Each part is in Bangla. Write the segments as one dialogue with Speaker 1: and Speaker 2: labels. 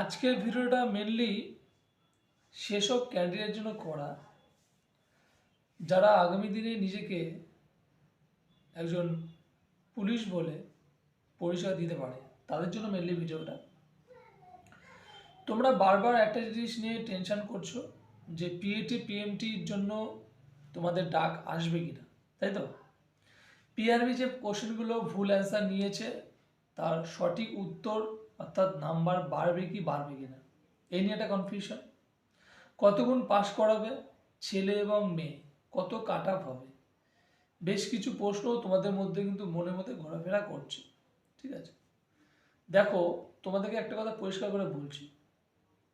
Speaker 1: আজকের ভিডিওটা মেনলি সেসব ক্যান্ডিডেটের জন্য করা। যারা আগামী দিনে নিজেকে একজন পুলিশ বলে পরিচয় দিতে পারে, তাদের জন্য মেনলি ভিডিওটা। তোমরা বারবার একটা জিনিস নিয়ে টেনশন করছ যে পিএটি পিএমটির জন্য তোমাদের ডাক আসবে কিনা, তাই তো? পিআরবি যে কোশ্চেনগুলো ভুল অ্যান্সার নিয়েছে, তার সঠিক উত্তর অর্থাৎ নাম্বার বাড়বে কি বাড়বে কি না? এই নিয়ে একটা কনফিউশন কত গুণ পাস করাবে ছেলে এবং মেয়ে? কত কাট আপ হবে? বেশ কিছু প্রশ্ন তোমাদের মধ্যে কিন্তু মনের মধ্যে ঘোরাফেরা করছে। ঠিক আছে? দেখো, তোমাদেরকে একটা কথা পরিষ্কার করে বলছি।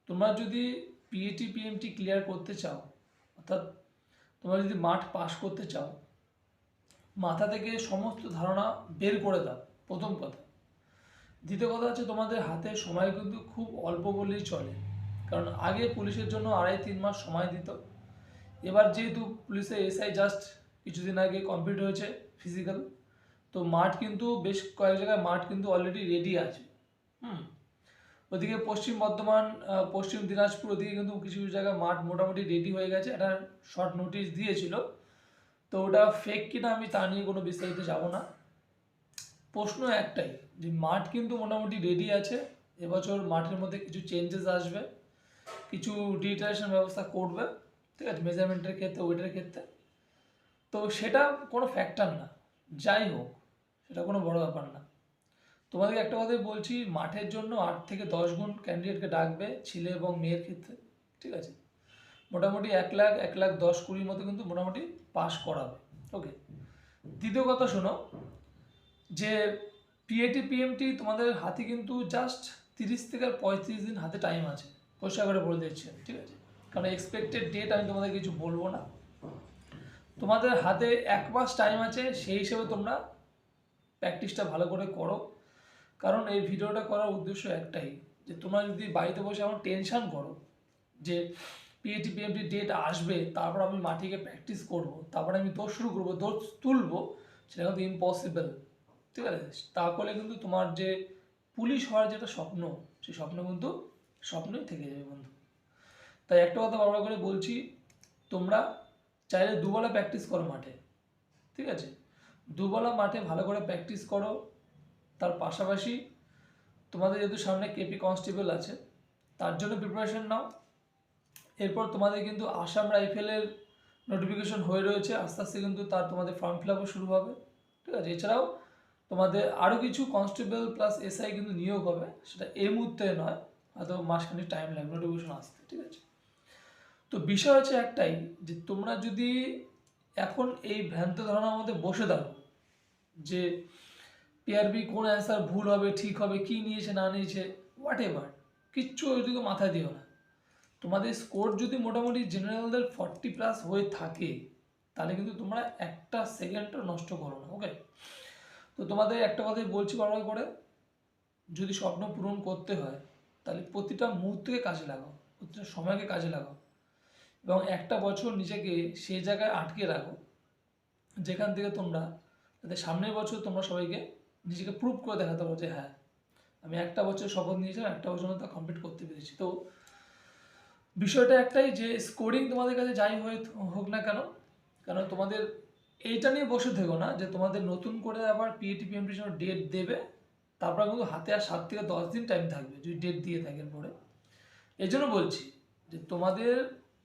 Speaker 1: তোমরা যদি পিএটি পিএমটি ক্লিয়ার করতে চাও, অর্থাৎ তোমরা যদি মাঠ পাস করতে চাও, মাথা থেকে সমস্ত ধারণা বের করে দাও, প্রথম কথা। দ্বিতীয় কথা হচ্ছে তোমাদের হাতে সময় কিন্তু খুব অল্প বললেই চলে। কারণ আগে পুলিশের জন্য আড়াই তিন মাস সময় দিত। এবার যেহেতু পুলিশের এসআই জাস্ট কিছুদিন আগে কমপ্লিট হয়েছে ফিজিক্যাল তো মাঠ কিন্তু বেশ কয়েক জায়গায় মাঠ কিন্তু অলরেডি রেডি আছে। হুম। ওদিকে পশ্চিম বর্ধমান পশ্চিম দিনাজপুর, ওদিকে কিন্তু কিছু কিছু জায়গায় মাঠ মোটামুটি রেডি হয়ে গেছে। একটা শর্ট নোটিশ দিয়েছিল। তো ওটা ফেক কিনা আমি তা নিয়ে কোনো বিস্তারিত যাব না। প্রশ্ন একটাই, যে মাঠ কিন্তু মোটামুটি রেডি আছে, এবছর মাঠের মধ্যে কিছু চেঞ্জেস আসবে, কিছু ডিজিটাইজেশন ব্যবস্থা করবে, ঠিক আছে মেজারমেন্টের ক্ষেত্রে ওয়েটের ক্ষেত্রে। তো সেটা কোনো ফ্যাক্টর না, যাই হোক, সেটা কোনো বড় ব্যাপার না। তোমাদেরকে একটা কথাই বলছি, মাঠের জন্য আট থেকে দশ গুণ ক্যান্ডিডেটকে ডাকবে ছেলে এবং মেয়ের ক্ষেত্রে, ঠিক আছে? মোটামুটি এক লাখ এক লাখ দশ কুড়ির মতো কিন্তু মোটামুটি পাস করাবে ওকে দ্বিতীয় কথা শোনো যে পিএটি পিএমটি তোমাদের হাতে কিন্তু জাস্ট তিরিশ থেকে পঁয়ত্রিশ দিন হাতে টাইম আছে। পরিষ্কার করে বলে দিচ্ছি ঠিক আছে? কারণ এক্সপেক্টেড ডেট আমি তোমাদের কিছু বলব না। তোমাদের হাতে এক মাস টাইম আছে, সেই হিসেবে তোমরা প্র্যাকটিসটা ভালো করে করো। কারণ এই ভিডিওটা করার উদ্দেশ্য একটাই, যে তোমরা যদি বাড়িতে বসে আমার টেনশান করো যে পিএটি পিএমটি ডেট আসবে, তারপর আমি মাটিকে প্র্যাকটিস করব, তারপরে আমি দৌড় শুরু করব দৌড় তুলবো, সেটা কিন্তু ইম্পসিবল ঠিক আছে তা কিন্তু তোমার যে পুলিশ হওয়ার যেটা স্বপ্ন, সেই স্বপ্ন কিন্তু স্বপ্নই থেকে যাবে বন্ধু। তাই একটা কথা বারবার করে বলছি, তোমরা চাইলে দুবেলা প্র্যাকটিস করো মাঠে, ঠিক আছে? দুবেলা মাঠে ভালো করে প্র্যাকটিস করো। তার পাশাপাশি তোমাদের যেহেতু সামনে কেপি কনস্টেবল আছে, তার জন্য প্রিপারেশন নাও। এরপর তোমাদের কিন্তু আসাম রাইফেলের নোটিফিকেশন হয়ে রয়েছে, আস্তে আস্তে কিন্তু তার তোমাদের ফর্ম ফিল শুরু হবে, ঠিক আছে? এছাড়াও তোমাদের আরও কিছু কনস্টেবল প্লাস এসআই কিন্তু নিয়োগ হবে, সেটা এই মুহূর্তে নয়, হয়তো মাসখানিক টাইম লাগবে নোটিফিকেশন আসতে, ঠিক আছে? তো বিষয় হচ্ছে একটাই, যে তোমরা যদি এখন এই ভ্রান্ত ধারণার মধ্যে বসে থাকো, যে পিআরবি কোন অ্যান্সার ভুল হবে, ঠিক হবে, কি নিয়েছে, না নিয়েছে হোয়াট এভার কিচ্ছু ওইদিকে মাথায় দিও না। তোমাদের স্কোর যদি মোটামুটি জেনারেলদের ফর্টি প্লাস হয়ে থাকে, তাহলে কিন্তু তোমরা একটা সেকেন্ডও নষ্ট করো না ওকে তো তোমাদের একটা কথাই বলছি বারবার করে, যদি স্বপ্ন পূরণ করতে হয়, তাহলে প্রতিটা মুহূর্তকে কাজে লাগাও, প্রতিটা সময়কে কাজে লাগাও এবং একটা বছর নিজেকে সেই জায়গায় আটকে রাখো, যেখান থেকে তোমরা, যাতে সামনের বছর তোমরা সবাইকে নিজেকে প্রুভ করে দেখাতে পারো যে হ্যাঁ আমি একটা বছর শপথ নিয়েছিলাম একটা বছর মধ্যে কমপ্লিট করতে পেরেছি। তো বিষয়টা একটাই যে স্কোরিং তোমাদের কাছে যাই হয়ে হোক না কেন, কারণ তোমাদের এইটা নিয়ে বসে থেকো না যে তোমাদের নতুন করে আবার পিএটি পিএমটির জন্য ডেট দেবে, তারপর কিন্তু হাতে আর সাত থেকে দশ দিন টাইম থাকবে যদি ডেট দিয়ে থাকে পরে এই জন্য বলছি যে তোমাদের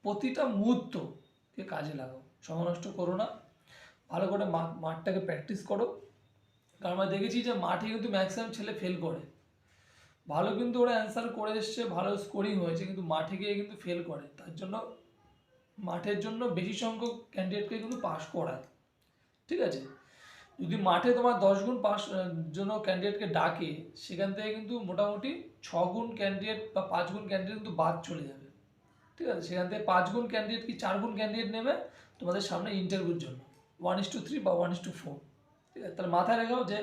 Speaker 1: প্রতিটা মুহূর্তকে কাজে লাগাও, সময় নষ্ট করো না, ভালো করে মাঠটাকে প্র্যাকটিস করো। কারণ আমরা দেখেছি যে মাঠে কিন্তু ম্যাক্সিমাম ছেলে ফেল করে। ভালো কিন্তু ওরা অ্যান্সার করে এসছে, ভালো স্কোরিং হয়েছে, কিন্তু মাঠে গিয়ে কিন্তু ফেল করে। তার জন্য মাঠের জন্য বেশি সংখ্যক ক্যান্ডিডেটকে কিন্তু পাস করায়। ঠিক আছে? যদি মাঠে তোমার দশ গুণ পাস জন্য ক্যান্ডিডেটকে ডাকে, সেখান থেকে কিন্তু মোটামুটি ছ গুণ ক্যান্ডিডেট বা পাঁচ গুণ ক্যান্ডিডেট কিন্তু বাদ চলে যাবে। ঠিক আছে? সেখান থেকে পাঁচ গুণ ক্যান্ডিডেট কি চার গুণ ক্যান্ডিডেট নেবে? তোমাদের সামনে ইন্টারভিউর জন্য। ওয়ান ইস টু থ্রি বা ওয়ান ইস টু ফোর ঠিক আছে? তাহলে মাথায় রেখো যে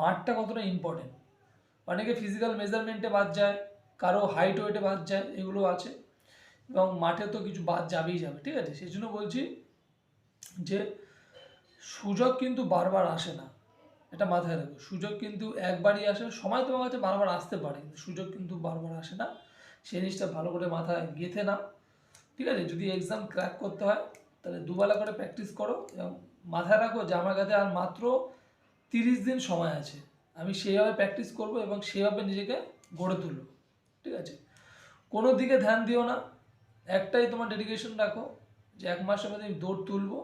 Speaker 1: মাঠটা কতটা ইম্পর্টেন্ট অনেকে ফিজিক্যাল মেজারমেন্টে বাদ যায়, কারও হাইট ওয়েটে বাদ যায়, এগুলো আছে। এবং মাঠে তো কিছু বাদ যাবেই যাবে। ঠিক আছে? সেই জন্য বলছি যে সুযোগ কিন্তু বারবার আসে না। এটা মাথায় রাখো, সুযোগ কিন্তু একবারই আসে, সময় তোমার কাছে বারবার আসতে পারে সুযোগ কিন্তু বারবার আসে না। সেই জিনিসটা ভালো করে মাথায় গেঁথে নাও, ঠিক আছে? যদি এক্সাম ক্র্যাক করতে হয়, তাহলে দুবেলা করে প্র্যাকটিস করো এবং মাথায় রাখো যে আমার কাছে আর মাত্র তিরিশ দিন সময় আছে। আমি সেইভাবে প্র্যাকটিস করব এবং সেইভাবে নিজেকে গড়ে তুলব, ঠিক আছে? কোনো দিকে ধ্যান দিও না, একটাই তোমার ডেডিকেশন রাখো যে এক মাসের মধ্যে আমি দৌড় তুলবো।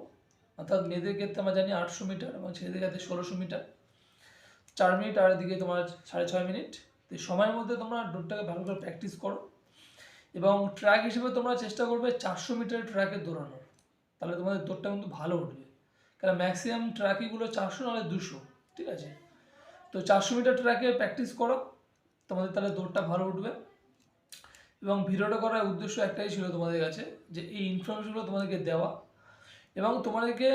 Speaker 1: অর্থাৎ মেয়েদের ক্ষেত্রে আমরা জানি আটশো মিটার এবং ছেলেদের ক্ষেত্রে ষোলোশো মিটার। চার মিনিট আর এদিকে তোমার সাড়ে ছয় মিনিট। তো সময়ের মধ্যে তোমরা দৌড়টাকে ভালো করে প্র্যাকটিস করো এবং ট্র্যাক হিসেবে তোমরা চেষ্টা করবে চারশো মিটার ট্র্যাকে দৌড়ানোর। তাহলে তোমাদের দৌড়টা কিন্তু ভালো উঠবে। কারণ ম্যাক্সিমাম ট্র্যাকিগুলো চারশো নাহলে দুশো, ঠিক আছে? তো চারশো মিটার ট্র্যাকে প্র্যাকটিস করো, তোমাদের তাহলে দৌড়টা ভালো উঠবে। এবং ভিডিওটা করার উদ্দেশ্য একটাই ছিল তোমাদের কাছে যে এই ইনফরমেশনগুলো তোমাদেরকে দেওয়া। এবং তোমাদেরকে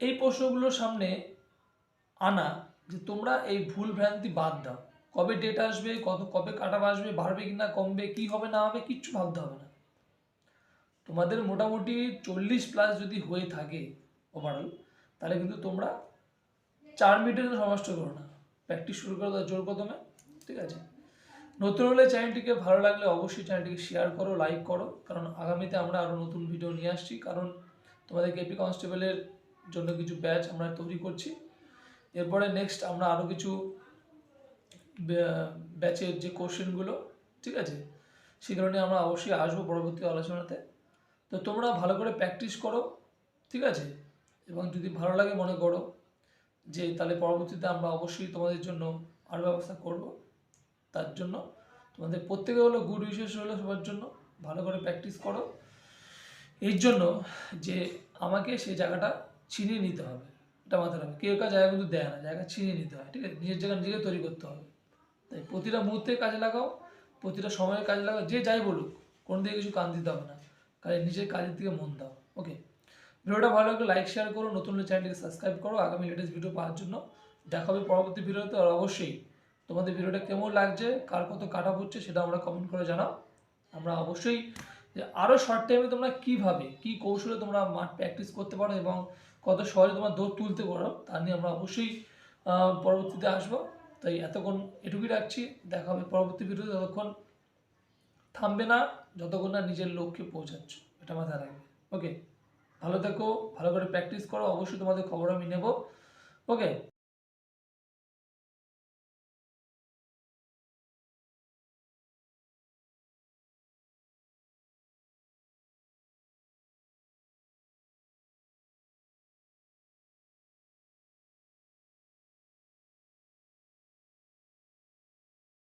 Speaker 1: এই প্রশ্নগুলোর সামনে আনা যে তোমরা এই ভুল ভ্রান্তি বাদ দাও। কবে ডেট আসবে, কত, কবে কাটা আসবে, বাড়বে কি না কমবে, কি হবে, না হবে, কিচ্ছু ভাবতে হবে না। তোমাদের মোটামুটি চল্লিশ প্লাস যদি হয়ে থাকে ওভারঅল তাহলে কিন্তু তোমরা চার মিনিটের জন্য সমাষ্ট করো না। প্র্যাকটিস শুরু করে দাও জোর কদমে ঠিক আছে? নতুন হলে চ্যানেলটিকে ভালো লাগলে অবশ্যই চ্যানেলটিকে শেয়ার করো লাইক করো, কারণ আগামীতে আমরা আরও নতুন ভিডিও নিয়ে আসছি। কারণ তোমাদের কেপি কনস্টেবলের জন্য কিছু ব্যাচ আমরা তৈরি করছি। এরপরে নেক্সট আমরা আরও কিছু ব্যাচের যে কোশ্চেনগুলো ঠিক আছে? সেগুলো নিয়ে আমরা অবশ্যই আসব পরবর্তী আলোচনাতে। তো তোমরা ভালো করে প্র্যাকটিস করো, ঠিক আছে? এবং যদি ভালো লাগে মনে করো যে তাহলে পরবর্তীতে আমরা অবশ্যই তোমাদের জন্য আরও ব্যবস্থা করব। তার জন্য তোমাদের প্রত্যেকে হলো গুড উইশেস হলো সবার জন্য। ভালো করে প্র্যাকটিস করো। এর জন্য যে আমাকে সেই জায়গাটা ছিনিয়ে নিতে হবে, এটা মাথায় রাখবে। কেউ কাজ জায়গা কিন্তু দেয় না, জায়গা ছিনিয়ে নিতে হয়, ঠিক আছে? নিজের জায়গা নিজেকে তৈরি করতে হবে। তাই প্রতিটা মুহূর্তে কাজে লাগাও, প্রতিটা সময়ে কাজে লাগাও, যে যাই বলুক, কোনো দিকে কিছু কান দিতে হবে না, কাজে নিজের কাজের দিকে মন দাও ওকে ভিডিওটা ভালো লাগলে লাইক শেয়ার করো, নতুন চ্যানেলটিকে সাবস্ক্রাইব করো, আগামী লেটেস্ট ভিডিও পাওয়ার জন্য। দেখা হবে পরবর্তী ভিডিওতে, আর অবশ্যই তোমাদের ভিডিওটা কেমন লাগছে, কার কত কাটা পড়ছে, সেটা আমরা কমেন্ট করে জানাও। আমরা অবশ্যই যে আরও শর্ট টাইমে তোমরা কীভাবে, কী কৌশলে তোমরা মাঠ প্র্যাকটিস করতে পারো এবং কত সহজে তোমরা দৌড় তুলতে পারো, তা নিয়ে আমরা অবশ্যই পরবর্তীতে আসব। তাই এতক্ষণ এটুকুই রাখছি। দেখা হবে পরবর্তী ভিডিওতে ততক্ষণ থামবে না, যতক্ষণ না নিজের লক্ষ্যে পৌঁছাচ্ছ। এটা মাথায় রাখবে। ওকে ভালো থেকো, ভালো করে প্র্যাকটিস করো। অবশ্যই তোমাদের খবর আমি নেব। ওকে